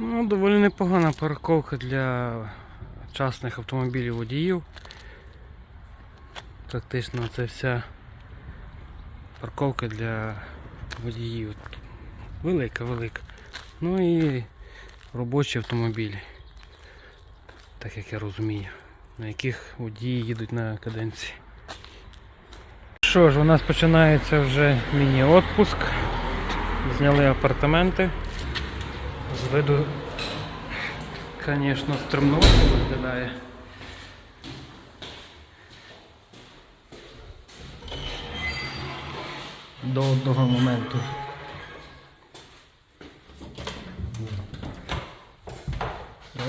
Ну, доволі непогана парковка для частних автомобілів водіїв. Практично це вся парковка для водіїв. Велика, велика. Ну і робочі автомобілі. Так як я розумію, на яких водії їдуть на каденції. Що ж, у нас починається вже міні-отпуск. Зняли апартаменти. З виду, звісно, стримновато виглядає. До одного моменту.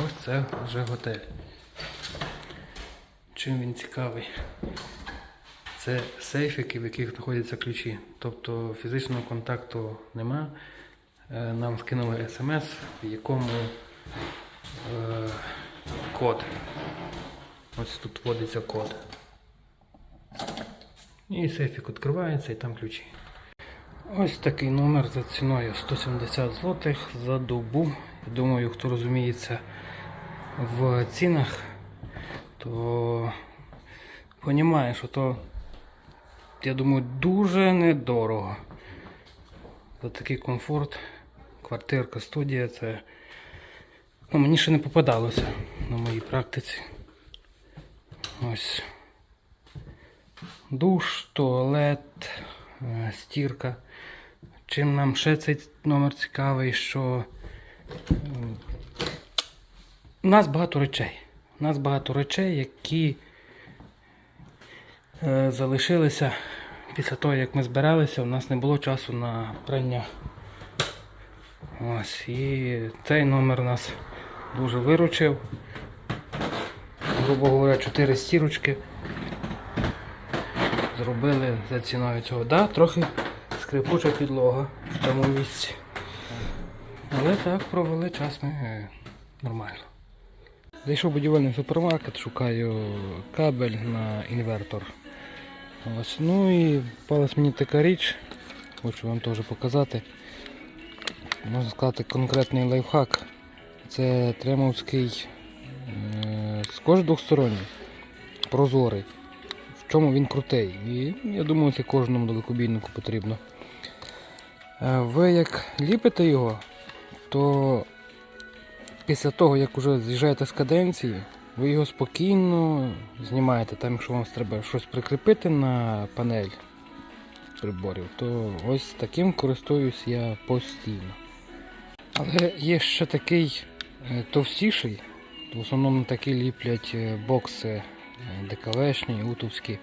Ось це вже готель. Чим він цікавий? Це сейфики, в яких знаходяться ключі. Тобто фізичного контакту нема. Е, Нам скинули смс, в якому е, код. Ось тут вводиться код. І сейфик відкривається і там ключі. Ось такий номер за ціною 170 злотих за добу. Я думаю, хто розуміється в цінах, то розуміє, що то, я думаю, дуже недорого. За такий комфорт. Квартирка, студія це. Ну, мені ще не попадалося на моїй практиці. Ось. Душ, туалет, е, стірка. Чим нам ще цей номер цікавий, що у нас багато речей. У нас багато речей, які е, залишилися після того, як ми збиралися, у нас не було часу на прання. Ось, і цей номер нас дуже виручив. Грубо говоря, 4 стірочки зробили за ціною цього. Да, трохи скрипуча підлога в тому місці. Але так провели час ми е, нормально. Зайшов будівельний супермаркет, шукаю кабель на інвертор. Ось, ну і попалась мені така річ, хочу вам теж показати. Можна сказати конкретний лайфхак. Це тремовський е, скотч двохсторонній, прозорий. В чому він крутий. І я думаю, це кожному далекобійнику потрібно. Е, Ви як ліпите його, то після того, як вже з'їжджаєте з каденції, ви його спокійно знімаєте. Там, якщо вам треба щось прикріпити на панель приборів, то ось таким користуюсь я постійно. Але є ще такий е, товстіший. В основному такі ліплять е, бокси е, ДКВшні, утовські,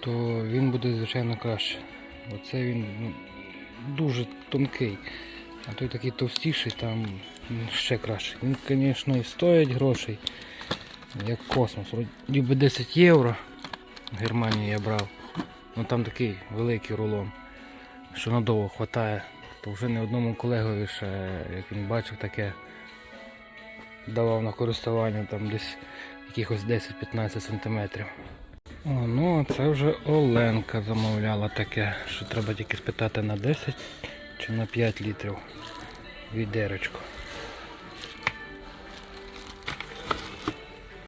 то він буде звичайно краще. Оце він ну, дуже тонкий. А той такий товстіший, там ще краще. Він, звісно, і стоїть грошей, як космос. Вроді би 10 євро в Германії я брав. Ну там такий великий рулон, що надовго хватає. То вже не одному колегові ще, як він бачив таке, давав на користування там десь якихось 10-15 сантиметрів. О, ну а це вже Оленка замовляла таке, що треба тільки спитати на 10 чи на 5 літрів відерочку.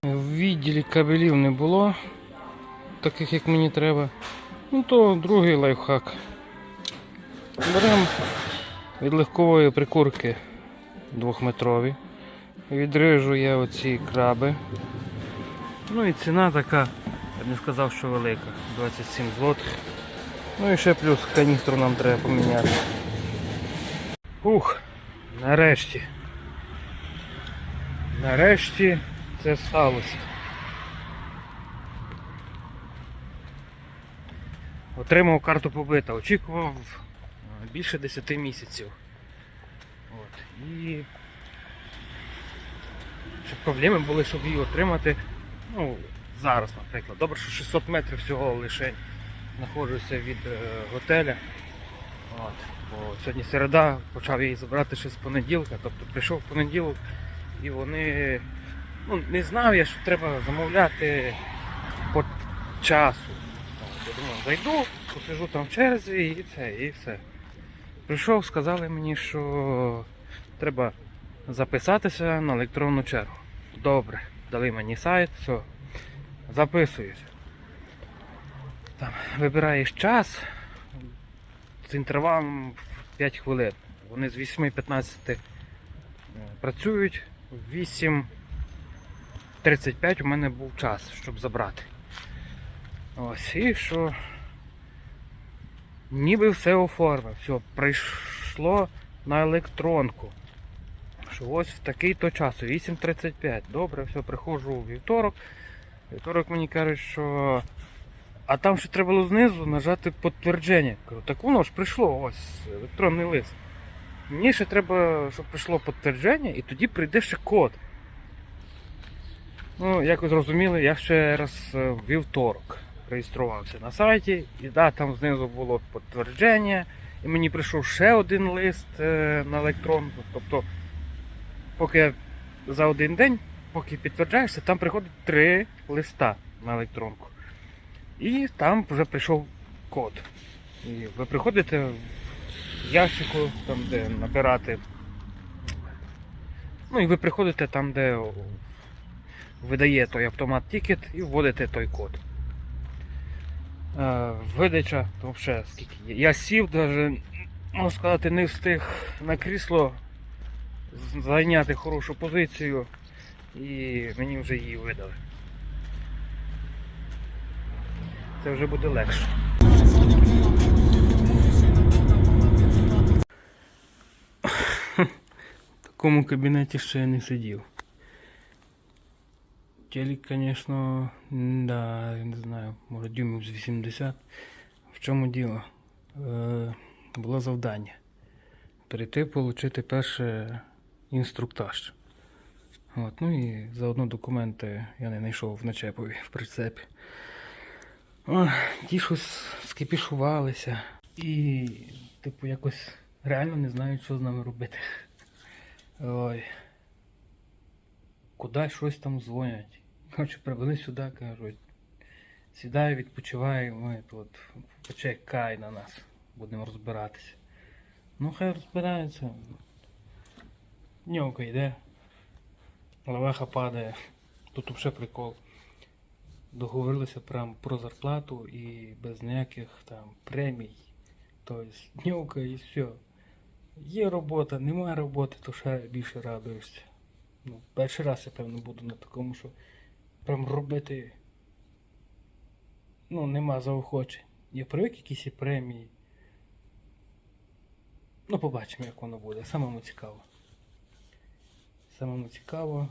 В відділі кабелів не було, таких як мені треба. Ну то другий лайфхак. Беремо від легкової прикурки двохметрові. Відрижу я оці краби. Ну і ціна така, я б не сказав, що велика. 27 злотих. Ну і ще плюс каністру нам треба поміняти. Ух, нарешті. Нарешті це сталося. Отримав карту побита. Очікував більше 10 місяців. От. І щоб проблеми були, щоб її отримати. Ну, зараз, наприклад. Добре, що 600 метрів всього лише знаходжуся від е, готеля. От. Бо сьогодні середа, почав її забирати ще з понеділка. Тобто прийшов в понеділок і вони. Ну, не знав я, що треба замовляти по часу. Я думав, зайду, посижу там в черзі і це, і все. Прийшов, сказали мені, що треба записатися на електронну чергу. Добре, дали мені сайт, все. Записуюсь. Там, вибираєш час з інтервалом в 5 хвилин. Вони з 8.15 е, працюють, в 8.35 у мене був час, щоб забрати. Ось, і що ніби все оформив. Все, прийшло на електронку. Що ось в такий-то час, 8.35. Добре, все, приходжу у вівторок. Вівторок мені кажуть, що. А там ще треба було знизу нажати підтвердження. Кажу, так воно ж прийшло, ось електронний лист. Мені ще треба, щоб прийшло підтвердження, і тоді прийде ще код. Ну, як ви зрозуміли, я ще раз е, вівторок реєструвався на сайті, і да, там знизу було підтвердження, і мені прийшов ще один лист е, на електронку. Тобто, поки за один день, поки підтверджаєшся, там приходить три листа на електронку. І там вже прийшов код. І ви приходите в ящику, там де набирати. Ну і ви приходите там, де видає той автомат тікет і вводите той код. Е, видача, то взагалі скільки є. Я сів, навіть, можна сказати, не встиг на крісло зайняти хорошу позицію і мені вже її видали. Це вже буде легше. В такому кабінеті ще я не сидів. Телек, звісно, да, я не знаю, може дюймів з 80. В чому діло? Е, було завдання. Прийти отримати перше інструктаж. От, ну і заодно документи я не знайшов в начепові в прицепі. О, ті щось скипішувалися. І, типу, якось реально не знають, що з нами робити. Ой. Куди щось там дзвонять. Коротше, привели сюди, кажуть. Сідай, відпочивай, ми тут почекай на нас. Будемо розбиратися. Ну хай розбираються. Ньока йде. Лавеха падає. Тут взагалі прикол. Договорилися прям про зарплату і без ніяких там премій. Тобто днюка і все. Є робота, немає роботи, то ще більше радуєшся. Ну, перший раз я певно буду на такому, що прям робити. Ну, нема заохочень. Я привик якісь премії. Ну, побачимо, як воно буде. Самому цікаво. Самому цікаво.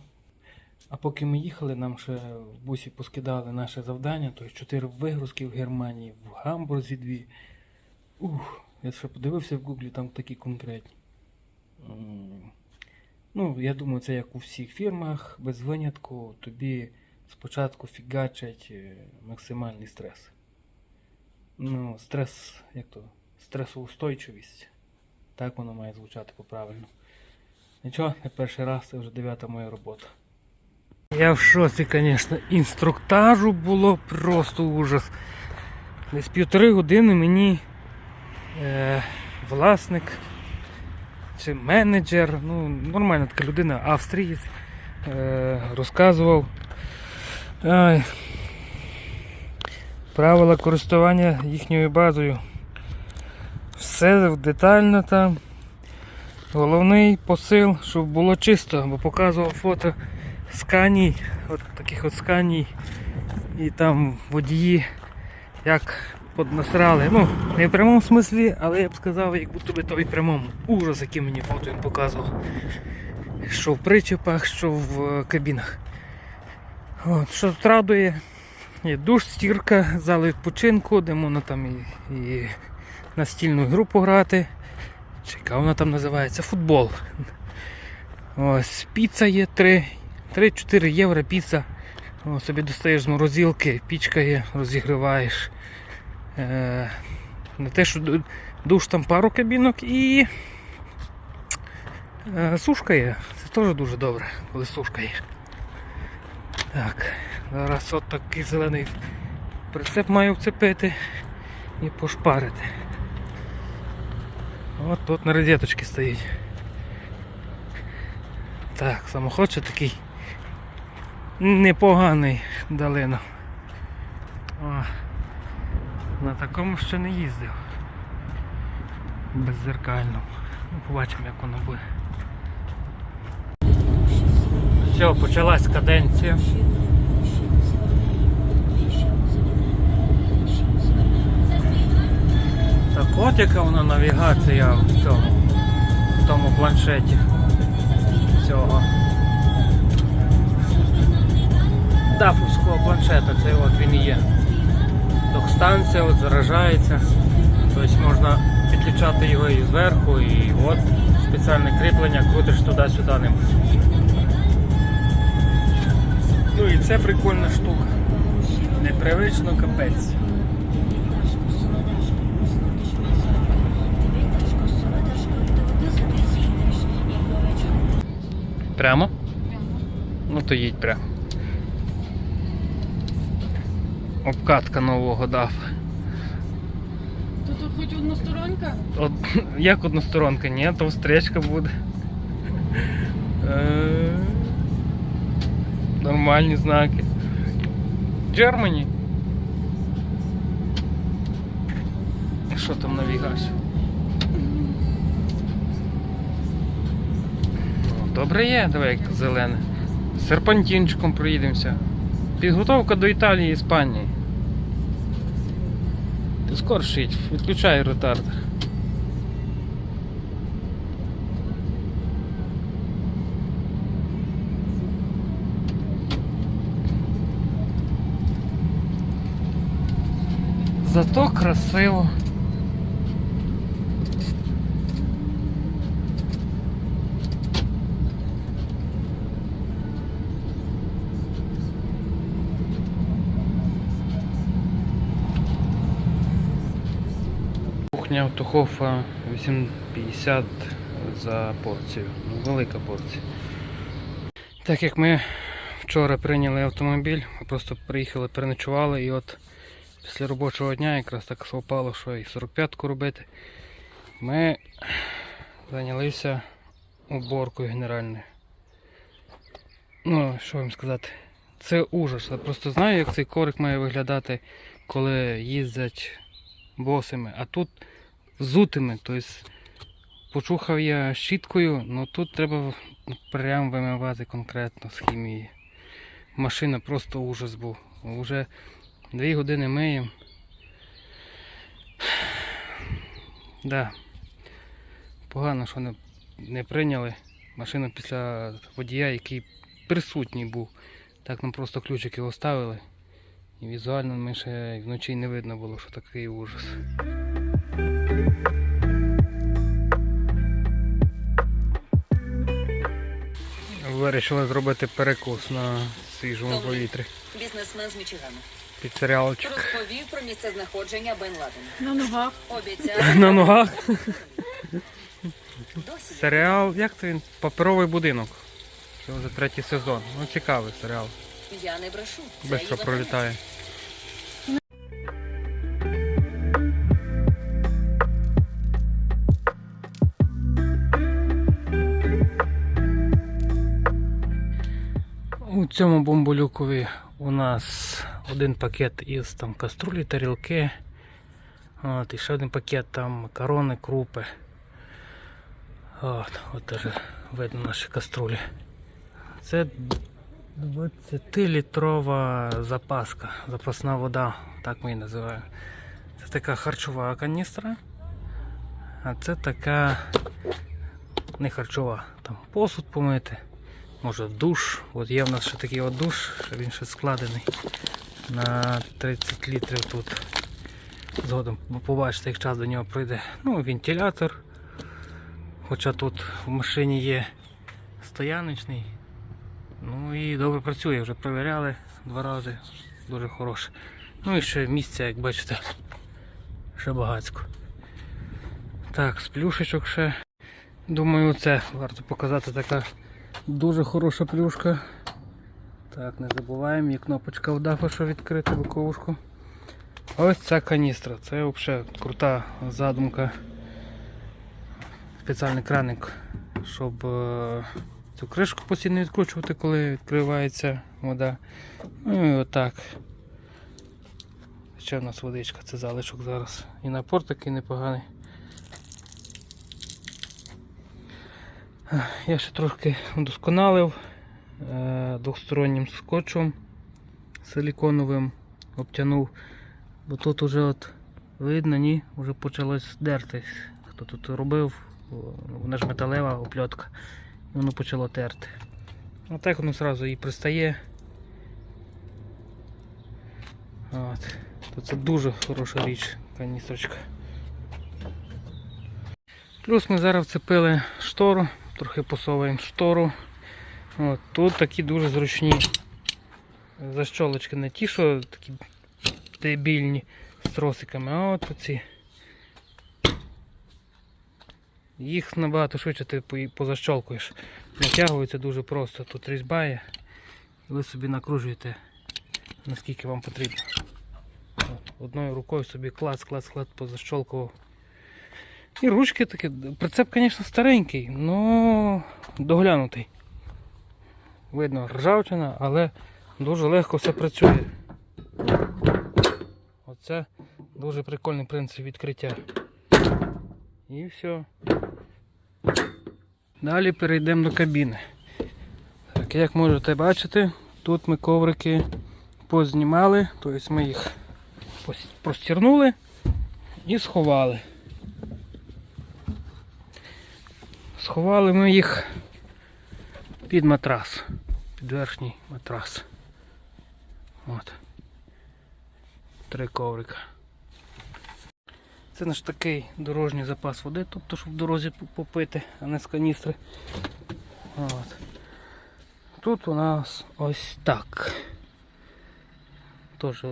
А поки ми їхали, нам ще в бусі поскидали наше завдання, тобто 4 вигрузки в Германії, в Гамбурзі дві. Ух, я ще подивився в Гуглі, там такі конкретні. Ну, я думаю, це як у всіх фірмах, без винятку, тобі спочатку фігачать е, максимальний стрес. Ну, стрес, як то, стресоустойчивість. Так воно має звучати по-правильно. Нічого, не перший раз, це вже дев'ята моя робота. Я в шоці, звісно, інструктажу було просто ужас. Десь півтори години мені е, власник чи менеджер, ну, нормальна така людина, австрієць, е, розказував правила користування їхньою базою. Все детально там. Головний посил, щоб було чисто, бо показував фото сканій, от таких от сканій, і там водії як поднасрали. Ну, не в прямому смислі, але я б сказав, як будто би то і прямому. Ужас, який мені фото він показував. Що в причепах, що в е, кабінах. От, що тут радує, є душ, стірка, зали відпочинку, де можна там і, і настільну гру пограти. Чи яка вона там називається? Футбол. Ось, піца є 3, 3-4 євро піца. О, собі достаєш з морозилки, пічка є, розігріваєш. Е, не те, що душ там пару кабінок і е, сушка є. Це теж дуже добре, коли сушка є. Так, зараз от такий зелений прицеп маю вцепити і пошпарити. От тут на розеточці стоїть. Так, самоход ще такий непоганий долина. О, на такому ще не їздив. Беззеркальному. Ну, побачимо, як воно буде. Все, почалась каденція. Так от яка вона навігація в цьому, в тому планшеті цього. Дафовського планшета, це от він і є. Док-станція от заражається. Тобто можна підключати його і зверху, і от спеціальне кріплення, крутиш туди-сюди ним. Ну і це прикольна штука. Непривично капець. Прямо? Прямо. Ну то їдь прямо. Обкатка нового. То тут хоч односторонка? От, як односторонка? Ні, то встречка буде. Нормальні знаки. Germany. Що там навігація? Добре є, давай як зелене. Серпантинчиком проїдемося. Підготовка до Італії Іспанії. Ти скорше відключай ретардер. Зато красиво. Кухня Автохофа 8,50 за порцію. Ну, велика порція. Так як ми вчора прийняли автомобіль, ми просто приїхали, переночували і от після робочого дня якраз так совпало, що і 45-ку робити. Ми зайнялися уборкою генеральною. Ну, що вам сказати, це ужас. Я просто знаю, як цей корик має виглядати, коли їздять босими, а тут взутими. Тобто почухав я щіткою, але тут треба ну, прям вимивати конкретно з хімії. Машина просто ужас був. Уже дві години миємо. Да. Погано, що не, не прийняли машину після водія, який присутній був. Так нам просто ключики оставили. І візуально ми ще вночі не видно було, що такий ужас. Вирішили зробити перекус на свіжому повітрі. Бізнесмен з Мічигану. Під серіалчик. Розповів про місце знаходження Бен Ладена. На ногах. Обіцяє На ногах. Серіал, як то він? Паперовий будинок. Це вже третій сезон. Ну цікавий серіал. Я не брешу. Бистро Євгенець. пролітає. У цьому бомболюкові у нас один пакет із там каструлі, тарілки. От, і ще один пакет там макарони, крупи. От, от теж видно наші каструлі. Це 20-літрова запаска, запасна вода, так ми її називаємо. Це така харчова каністра, а це така не харчова. Там посуд помити, може душ. От є в нас ще такий от душ, він ще складений на 30 літрів тут. Згодом побачите, як час до нього прийде. Ну, вентилятор. Хоча тут в машині є стояночний. Ну і добре працює, вже перевіряли два рази, дуже хороше. Ну і ще місця, як бачите, ще багацько. Так, з плюшечок ще. Думаю, це варто показати така дуже хороша плюшка. Так, не забуваємо, є кнопочка в дафа, що відкрити боковушку. Ось ця каністра, це взагалі крута задумка. Спеціальний краник, щоб е, Цю кришку постійно відкручувати, коли відкривається вода. Ну і отак. Ще в нас водичка, це залишок зараз. І напор такий непоганий. Я ще трошки удосконалив е, двохстороннім скотчем силіконовим обтянув, бо тут уже от видно, ні, вже почалось дертись. Хто тут робив, вона ж металева опльотка, і воно почало терти. Отак воно одразу і пристає. От. То це дуже хороша річ, каністрочка. Плюс ми зараз вцепили штору, трохи посовуємо штору. От, тут такі дуже зручні защолочки, не ті, що такі дебільні з тросиками, а от оці. Їх набагато швидше ти позащолкуєш. Натягується дуже просто. Тут різьба є, і ви собі накружуєте наскільки вам потрібно. От, одною рукою собі клац, клац, клац позащолкував. І ручки такі. Прицеп, звісно, старенький, але доглянутий. Видно ржавчина, але дуже легко все працює. Оце дуже прикольний принцип відкриття. І все. Далі перейдемо до кабіни. Так, як можете бачити, тут ми коврики познімали, тобто ми їх простірнули і сховали. Сховали ми їх під матрас, під верхній матрас. От. Три коврика. Це наш такий дорожній запас води, тобто щоб в дорозі попити, а не з каністри. От. Тут у нас ось так. Тож,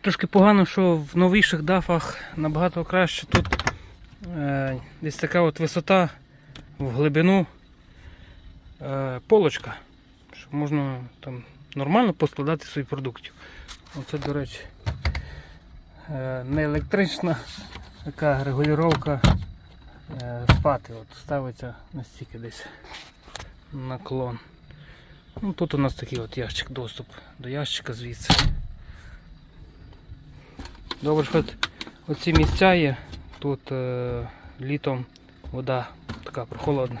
трошки погано, що в новіших дафах набагато краще тут е, десь така от висота в глибину полочка, щоб можна там нормально поскладати свої продуктів. Оце, до речі, е, не електрична така регулювання е, спати. От ставиться настільки десь наклон. Ну, тут у нас такий от ящик, доступ до ящика звідси. Добре, що оці місця є. Тут е, літом вода така прохолодна.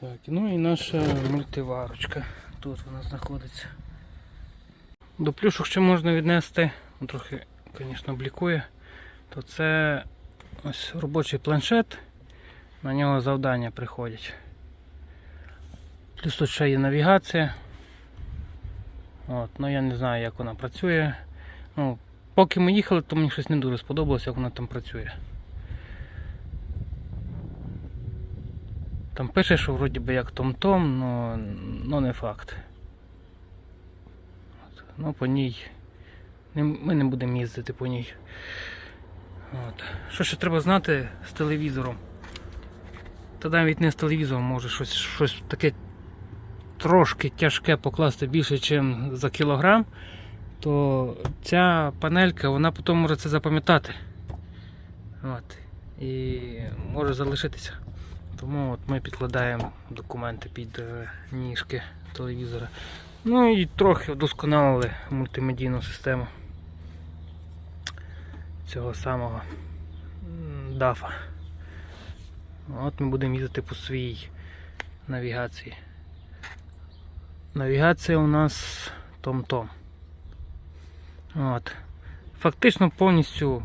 Так, ну і наша мультиварочка. Тут вона знаходиться. До плюшок ще можна віднести, ну, трохи, звісно, блікує, то це ось робочий планшет, на нього завдання приходять. Плюс тут ще є навігація. От, ну я не знаю, як вона працює. Ну, поки ми їхали, то мені щось не дуже сподобалося, як вона там працює. Там пише, що вроді би як том-том, но, но не факт. От, ну по ній. Ми не будемо їздити по ній. От. Що ще треба знати з телевізором? Та навіть не з телевізором може щось, щось таке трошки тяжке покласти більше, ніж за кілограм, то ця панелька вона потім може це запам'ятати. І може залишитися. Тому от ми підкладаємо документи під е, ніжки телевізора. Ну і трохи вдосконалили мультимедійну систему цього самого дафа. От ми будемо їздити по своїй навігації. Навігація у нас Том-Том. От. Фактично повністю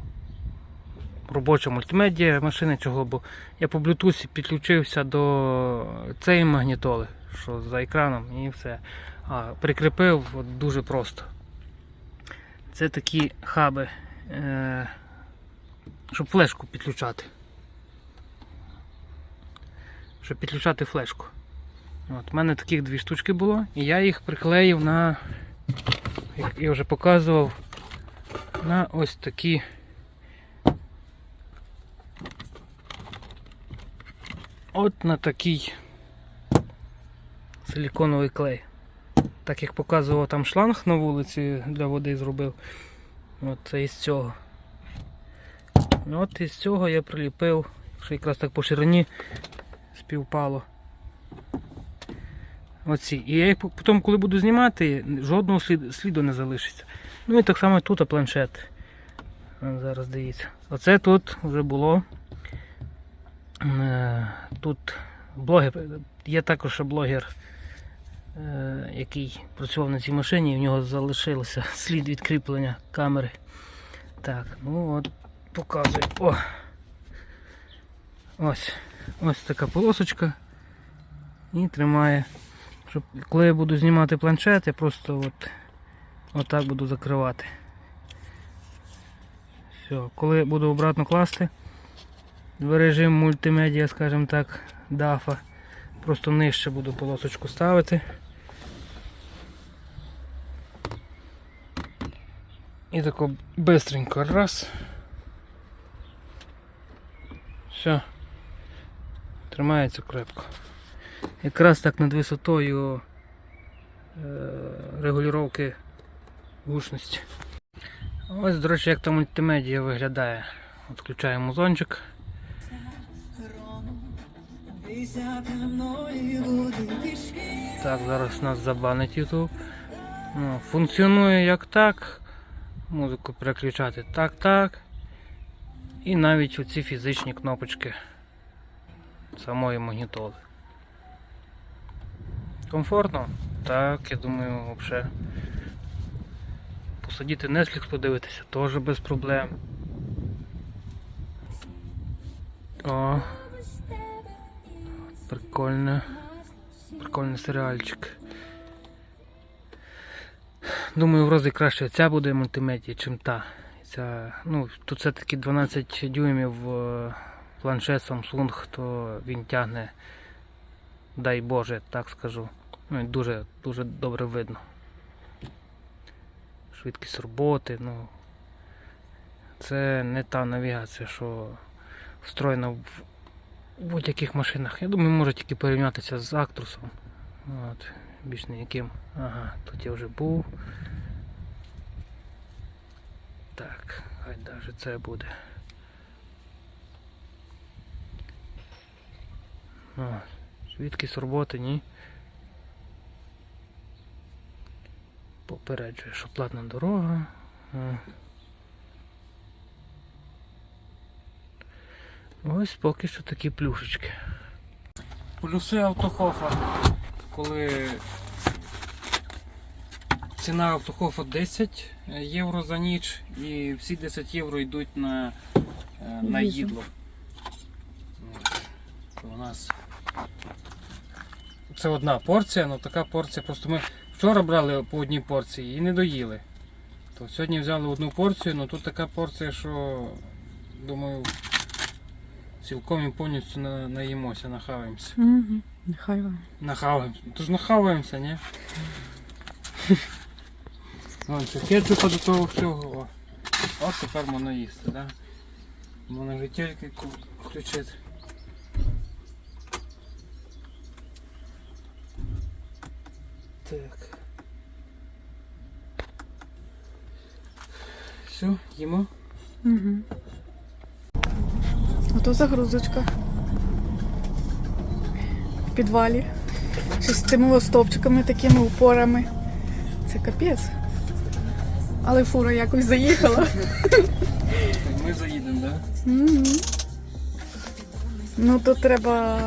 робоча мультимедіа машини, чого, бо я по Bluetooth підключився до цієї магнітоли, що за екраном і все. А прикріпив от дуже просто. Це такі хаби, е, щоб флешку підключати. Щоб підключати флешку. От, У мене таких дві штучки було, і я їх приклеїв на, як я вже показував, на ось такі от на такий силіконовий клей. Так як показував там шланг на вулиці для води зробив. От це із цього. Ну, От із цього я приліпив Що якраз так по ширині співпало. Оці. І я їх потім, коли буду знімати, жодного сліду, не залишиться. Ну і так само тут планшет. Зараз дивіться. Оце тут вже було. Е, Тут блогер, є також блогер, е, який працював на цій машині, і в нього залишився слід від кріплення камери. Так, ну от, показую. О! Ось. Ось така полосочка. І тримає. Щоб, коли я буду знімати планшет, я просто от, отак буду закривати. Все, коли буду обратно класти в режим мультимедіа, скажімо так, дафа, просто нижче буду полосочку ставити. І тако бистренько раз. Все. Тримається крепко. Якраз так над висотою е, регулювання гучності. Ось, до речі, як там мультимедіа виглядає. От музончик. Так, зараз нас забанить YouTube. Ну, функціонує як так. Музику переключати так, так. І навіть оці фізичні кнопочки самої магнітоли. Комфортно? Так, я думаю, взагалі. Посидіти Netflix подивитися теж без проблем. О. Прикольно. Прикольний серіальчик. Думаю, в рази краще ця буде мультимедія, чим та. Ця, ну, тут все-таки 12 дюймів е, планшет Samsung, то він тягне, дай Боже, так скажу. Ну, дуже, дуже добре видно. Швидкість роботи, ну. Це не та навігація, що встроєна в в будь-яких машинах. Я думаю, може тільки порівнятися з Актрусом. От, більш ніяким. Ага, тут я вже був. Так, хай навіть це буде. О, швидкість роботи, ні. Попереджує, що платна дорога. Ось поки що такі плюшечки. Плюси автохофа, коли ціна автохофа 10 євро за ніч і всі 10 євро йдуть на, е, на їдло. У нас це одна порція, але така порція. Просто ми вчора брали по одній порції і не доїли. То сьогодні взяли одну порцію, але тут така порція, що думаю цілком і повністю на, наїмося, нахаваємося. Угу. Вам. Нахаваємося. Тож нахаваємося, ні? Вон, це кетчупа до того всього. О. Тепер можна їсти, да? Можна вже тільки включити. Так. Все, їмо. Угу. Ото загрузочка. В підвалі. Ще з тими стовпчиками, такими упорами. Це капець. Але фура якось заїхала. Ми заїдемо, так? Да? Ну то треба,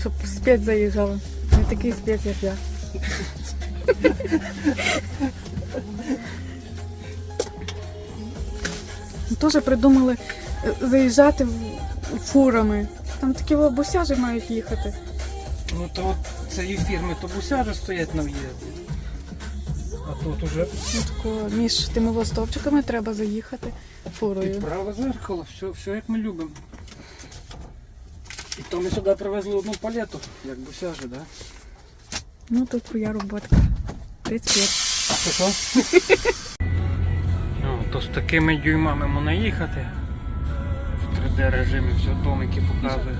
щоб спец заїжджав. Не такий спец, як я. Теж придумали заїжджати фурами. Там такі бусяжі мають їхати. Ну то от цієї фірми то бусяжі стоять на в'їзді. А тут уже Ну, тако, між тими стовпчиками треба заїхати фурою. праве зеркало, все, все як ми любимо. І то ми сюди привезли одну палету, як бусяжі, так? Да? Ну тут твоя роботка. 35. Що що? Ну, то з такими дюймами можна їхати. В 3D режимі все домики показує.